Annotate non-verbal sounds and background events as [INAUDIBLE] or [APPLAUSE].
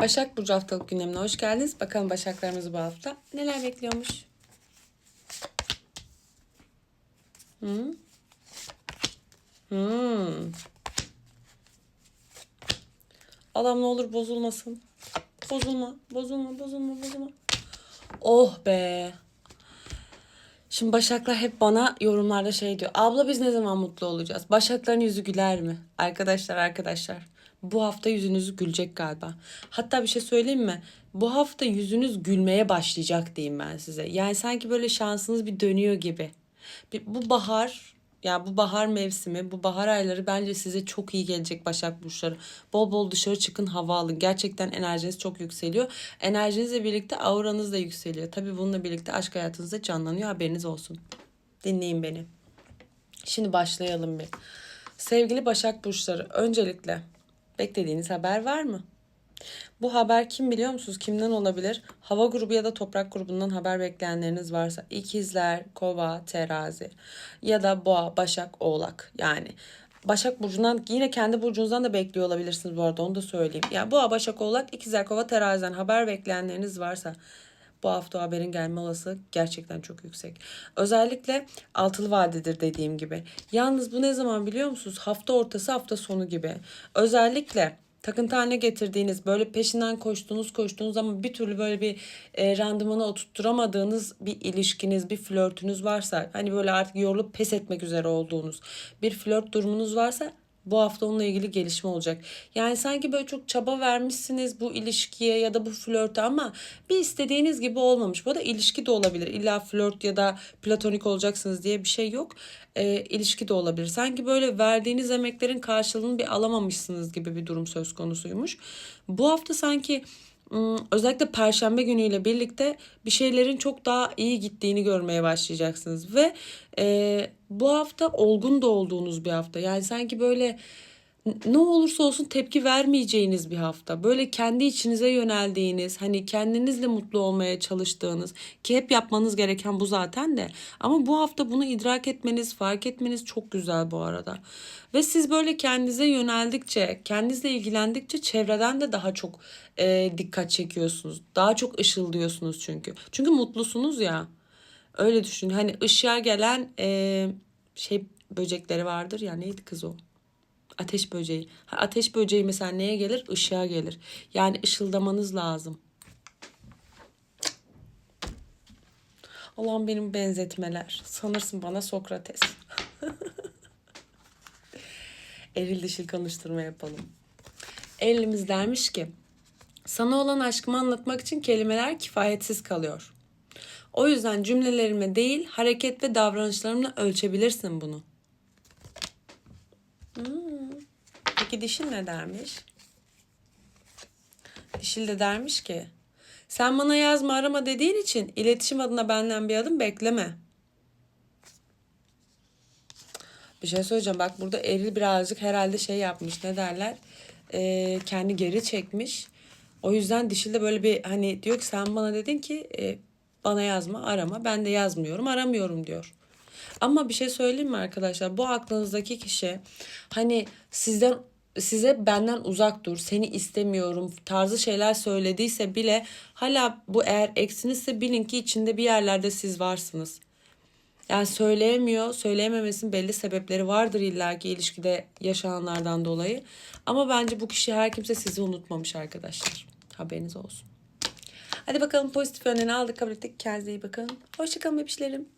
Başak Burcu haftalık gündemine hoş geldiniz. Bakalım Başaklarımızı bu hafta neler bekliyormuş. Hmm. Hmm. Adam ne olur bozulmasın. Bozulma, bozulma, bozulma, bozulma. Oh be. Şimdi Başaklar hep bana yorumlarda şey diyor. Abla biz ne zaman mutlu olacağız? Başakların yüzü güler mi? Arkadaşlar arkadaşlar. Bu hafta yüzünüz gülecek galiba. Hatta bir şey söyleyeyim mi? Bu hafta yüzünüz gülmeye başlayacak diyeyim ben size. Yani sanki böyle şansınız bir dönüyor gibi. Bu bahar ya bu bahar mevsimi, bu bahar ayları bence size çok iyi gelecek Başak Burçları. Bol bol dışarı çıkın, hava alın. Gerçekten enerjiniz çok yükseliyor. Enerjinizle birlikte auranız da yükseliyor. Tabii bununla birlikte aşk hayatınız da canlanıyor. Haberiniz olsun. Dinleyin beni. Şimdi başlayalım bir. Sevgili Başak Burçları, öncelikle beklediğiniz haber var mı? Bu haber kim biliyor musunuz? Kimden olabilir? Hava grubu ya da toprak grubundan haber bekleyenleriniz varsa ikizler, kova, terazi ya da boğa, başak, oğlak. Yani Başak burcundan yine kendi burcunuzdan da bekliyor olabilirsiniz bu arada onu da söyleyeyim. Yani boğa, başak, oğlak, ikizler, kova, teraziden haber bekleyenleriniz varsa bu hafta haberin gelme olasılığı gerçekten çok yüksek. Özellikle altılı vadedir dediğim gibi. Yalnız bu ne zaman biliyor musunuz? Hafta ortası hafta sonu gibi. Özellikle takıntı haline getirdiğiniz böyle peşinden koştuğunuz koştuğunuz ama bir türlü böyle bir e, randımana oturtturamadığınız bir ilişkiniz bir flörtünüz varsa hani böyle artık yorulup pes etmek üzere olduğunuz bir flört durumunuz varsa bu hafta onunla ilgili gelişme olacak. Yani sanki böyle çok çaba vermişsiniz bu ilişkiye ya da bu flörte ama bir istediğiniz gibi olmamış. Bu da ilişki de olabilir. İlla flört ya da platonik olacaksınız diye bir şey yok. Ee, ilişki de olabilir. Sanki böyle verdiğiniz emeklerin karşılığını bir alamamışsınız gibi bir durum söz konusuymuş. Bu hafta sanki özellikle perşembe günüyle birlikte bir şeylerin çok daha iyi gittiğini görmeye başlayacaksınız ve e, bu hafta olgun da olduğunuz bir hafta. Yani sanki böyle ne olursa olsun tepki vermeyeceğiniz bir hafta. Böyle kendi içinize yöneldiğiniz, hani kendinizle mutlu olmaya çalıştığınız ki hep yapmanız gereken bu zaten de. Ama bu hafta bunu idrak etmeniz, fark etmeniz çok güzel bu arada. Ve siz böyle kendinize yöneldikçe, kendinizle ilgilendikçe çevreden de daha çok e, dikkat çekiyorsunuz. Daha çok ışıldıyorsunuz çünkü. Çünkü mutlusunuz ya. Öyle düşün. Hani ışığa gelen e, şey böcekleri vardır ya neydi kız o? Ateş böceği. Ha, ateş böceği mesela neye gelir? Işığa gelir. Yani ışıldamanız lazım. Allah'ım benim benzetmeler. Sanırsın bana Sokrates. [LAUGHS] Eril dişil konuşturma yapalım. Elimiz dermiş ki sana olan aşkımı anlatmak için kelimeler kifayetsiz kalıyor. O yüzden cümlelerime değil hareket ve davranışlarımla ölçebilirsin bunu. Peki dişil ne dermiş? Dişil de dermiş ki sen bana yazma arama dediğin için iletişim adına benden bir adım bekleme. Bir şey söyleyeceğim bak burada eril birazcık herhalde şey yapmış ne derler Ee, kendi geri çekmiş. O yüzden dişil de böyle bir hani diyor ki sen bana dedin ki e, bana yazma arama ben de yazmıyorum aramıyorum diyor. Ama bir şey söyleyeyim mi arkadaşlar? Bu aklınızdaki kişi hani sizden size benden uzak dur, seni istemiyorum tarzı şeyler söylediyse bile hala bu eğer eksinizse bilin ki içinde bir yerlerde siz varsınız. Yani söyleyemiyor, söyleyememesinin belli sebepleri vardır illaki ilişkide yaşananlardan dolayı. Ama bence bu kişi her kimse sizi unutmamış arkadaşlar. Haberiniz olsun. Hadi bakalım pozitif yönlerini aldık kabul ettik. Kendinize iyi bakın. Hoşçakalın bebişlerim.